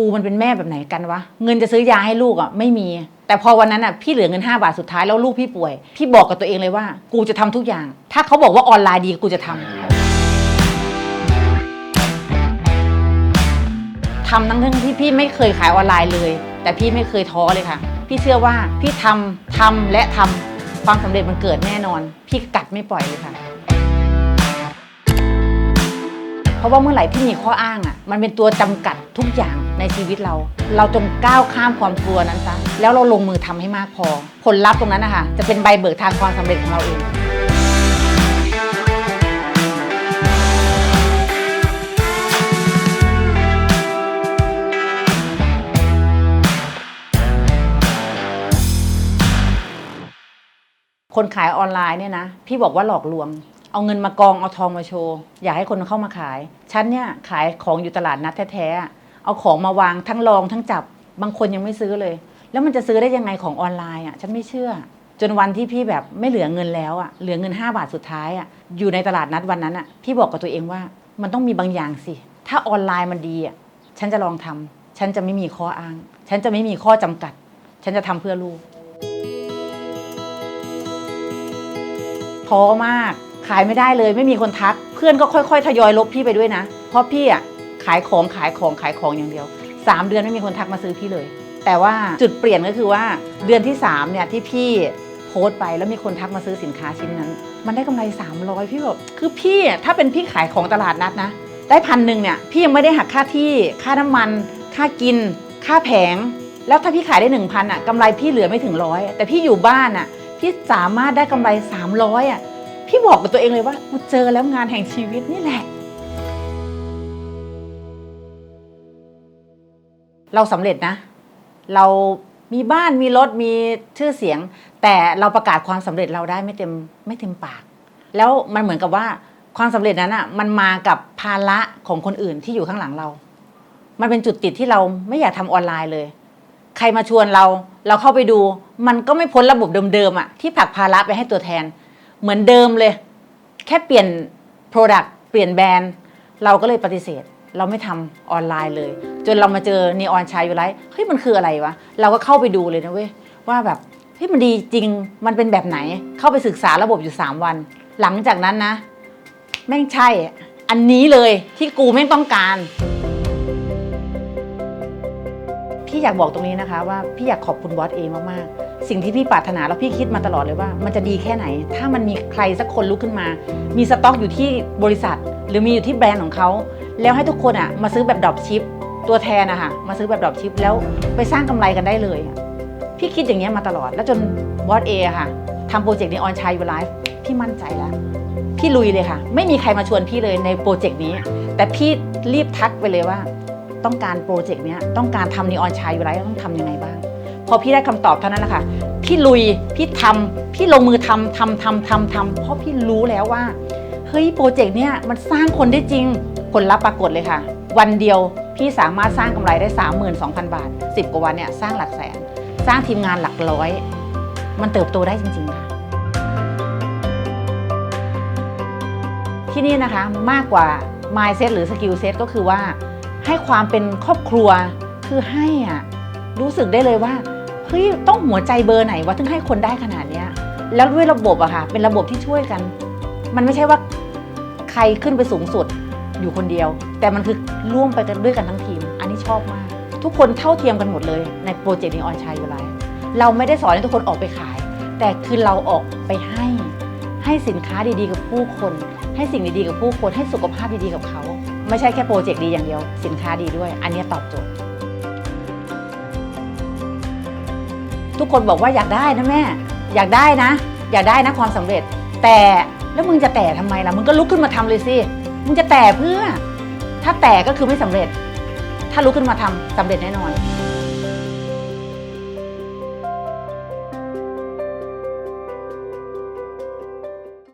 กูมันเป็นแม่แบบไหนกันวะเงินจะซื้อยาให้ลูกอะไม่มี แต่พอวันนั้นอะพี่เหลือเงิน 5 บาทสุดท้ายแล้วลูกพี่ป่วย พี่บอกกับตัวเองเลยว่า กูจะทำทุกอย่าง ถ้าเขาบอกว่าออนไลน์ดีกูจะทำทำทั้งที่พี่ไม่เคยขายออนไลน์เลย แต่พี่ไม่เคยท้อเลยค่ะ พี่เชื่อว่าพี่ทำทำและทำความสำเร็จมันเกิดแน่นอน พี่กัดไม่ปล่อยเลยค่ะเพราะว่าเมื่อไหร่ที่มีข้ออ้างอะ มันเป็นตัวจำกัดทุกอย่าง ในชีวิตเรา เราจงก้าวข้ามความกลัวนั้นซะแล้วเราลงมือทำให้มากพอ ผลลัพธ์ตรงนั้นนะคะจะเป็นใบเบิกทางความสำเร็จของเราเองคนขายออนไลน์เนี่ยนะพี่บอกว่าหลอกลวง เอาเงินมากองเอาทองมาโชว์ อยากให้คนเข้ามาขาย ฉันเนี่ยขายของอยู่ตลาดนัดแท้ๆ เอาของมาวางทั้งลองทั้งจับบางคนยังไม่ซื้อเลย แล้วมันจะซื้อได้ยังไงของออนไลน์อะฉันไม่เชื่อ จนวันที่พี่แบบไม่เหลือเงินแล้วอะเหลือเงิน 5 บาทสุดท้ายอะอยู่ในตลาดนัดวันนั้นอะพี่บอกกับตัวเองว่ามันต้องมีบางอย่างสิ ถ้าออนไลน์มันดีอะฉันจะลองทำฉันจะไม่มีข้ออ้าง ฉันจะไม่มีข้อจำกัด ฉันจะทำเพื่อลูกท้อมากขายไม่ได้เลยไม่มีคนทัก เพื่อนก็ค่อย ๆ ทยอยลบพี่ไปด้วยนะ เพราะพี่อะ ขายของขายของขายของอย่างเดียว 3 เดือนไม่มีคนทักมาซื้อพี่เลย แต่ว่าจุดเปลี่ยนก็คือว่าเดือนที่3เนี่ยที่พี่โพสต์ไปแล้วมีคนทักมาซื้อสินค้าชิ้นนั้น มันได้กำไร 300 พี่แบบคือพี่ถ้าเป็นพี่ขายของตลาดนัดนะ ได้พันหนึ่งเนี่ยพี่ยังไม่ได้หักค่าที่ค่าน้ำมัน ค่ากิน ค่าแผง แล้วถ้าพี่ขายได้หนึ่งพันอะกำไรพี่เหลือไม่ถึงร้อยแต่พี่อยู่บ้านอะพี่สามารถได้กำไร 300อะพี่บอกกับตัวเองเลยว่ากูเจอแล้วงานแห่งชีวิตนี่แหละ เราสำเร็จนะ เรามีบ้านมีรถมีชื่อเสียง แต่เราประกาศความสำเร็จเราได้ไม่เต็มไม่เต็มปาก แล้วมันเหมือนกับว่าความสำเร็จนั้นอะมันมากับภาระของคนอื่นที่อยู่ข้างหลังเรา มันเป็นจุดติดที่เราไม่อยากทำออนไลน์เลย ใครมาชวนเรา เราเข้าไปดู มันก็ไม่พ้นระบบเดิมๆอะที่ผลักภาระไปให้ตัวแทน เหมือนเดิมเลย แค่เปลี่ยน Product เปลี่ยนแบรนด์ เราก็เลยปฏิเสธ เราไม่ทำออนไลน์เลย จนเรามาเจอนีออนชายอยู่ไลท์เฮ้ยมันคืออะไรวะ เราก็เข้าไปดูเลยนะเว้ยว่าแบบเฮ้ยมันดีจริงมันเป็นแบบไหน เข้าไปศึกษาระบบอยู่ 3 วัน หลังจากนั้นนะ แม่งใช่ อันนี้เลยที่กูแม่งต้องการพี่อยากบอกตรงนี้นะคะว่าพี่อยากขอบคุณบอสเองมากๆ สิ่งที่พี่ปรารถนาแล้วพี่คิดมาตลอดเลยว่า มันจะดีแค่ไหน ถ้ามันมีใครสักคนลุกขึ้นมา มีสต็อกอยู่ที่บริษัท หรือมีอยู่ที่แบรนด์ของเขา แล้วให้ทุกคนอะมาซื้อแบบดรอปชิป ตัวแทนอะค่ะมาซื้อแบบดรอปชิป แล้วไปสร้างกำไรกันได้เลยอะพี่คิดอย่างเงี้ยมาตลอด แล้วจนบอสเอค่ะทำโปรเจกต์นี้ออนชัยยูไลฟ์พี่มั่นใจแล้ว พี่ลุยเลยค่ะ ไม่มีใครมาชวนพี่เลยในโปรเจกต์นี้ แต่พี่รีบทักไปเลยว่า ต้องการโปรเจกต์นี้ต้องการทำนีออนชายอยู่ไรต้องทำยังไงบ้าง พอพี่ได้คำตอบเท่านั้นแหละค่ะพี่ลุยพี่ทำพี่ลงมือทำทำทำทำทำเพราะพี่รู้แล้วว่า เฮ้ยโปรเจกต์เนี้ยมันสร้างคนได้จริง ผลลัพธ์ปรากฏเลยค่ะ วันเดียวพี่สามารถสร้างกำไรได้ 32,000 บาท 10 กว่าวันเนี่ยสร้างหลักแสน สร้างทีมงานหลักร้อย มันเติบโตได้จริง ๆ ค่ะ ที่นี่นะคะมากกว่า mindset หรือ skill set ก็คือว่า ให้ความเป็นครอบครัวคือให้อะรู้สึกได้เลยว่าเฮ้ยต้องหัวใจเบอร์ไหนวะถึงให้คนได้ขนาดเนี้ยแล้วด้วยระบบอะค่ะ เป็นระบบที่ช่วยกัน มันไม่ใช่ว่า รขึ้นไปสูงสุดอยู่คนเดียว แต่มันคือร่วมไปกันด้วยกันทั้งทีม อันนี้ชอบมาก ทุกคนเท่าเทียมกันหมดเลยในโปรเจกต์นี้ออนชัยอยู่ไลเราไม่ได้สอนให้ทุกคนออกไปขาย แต่คือเราออกไปให้ ให้สินค้าดีๆ กับผู้คน ให้สิ่งดีๆกับผู้คนให้สุขภาพดีๆกับเขา ไม่ใช่แค่โปรเจกต์ดีอย่างเดียว สินค้าดีด้วย อันนี้ตอบโจทย์ทุกคนบอกว่าอยากได้นะแม่ อยากได้นะ อยากได้นะความสำเร็จแต่ แล้วมึงจะแต่ทำไมล่ะมึงก็ลุกขึ้นมาทำเลยสิมึงจะแต่เพื่อ ถ้าแต่ก็คือไม่สำเร็จ ถ้าลุกขึ้นมาทำสำเร็จแน่นอน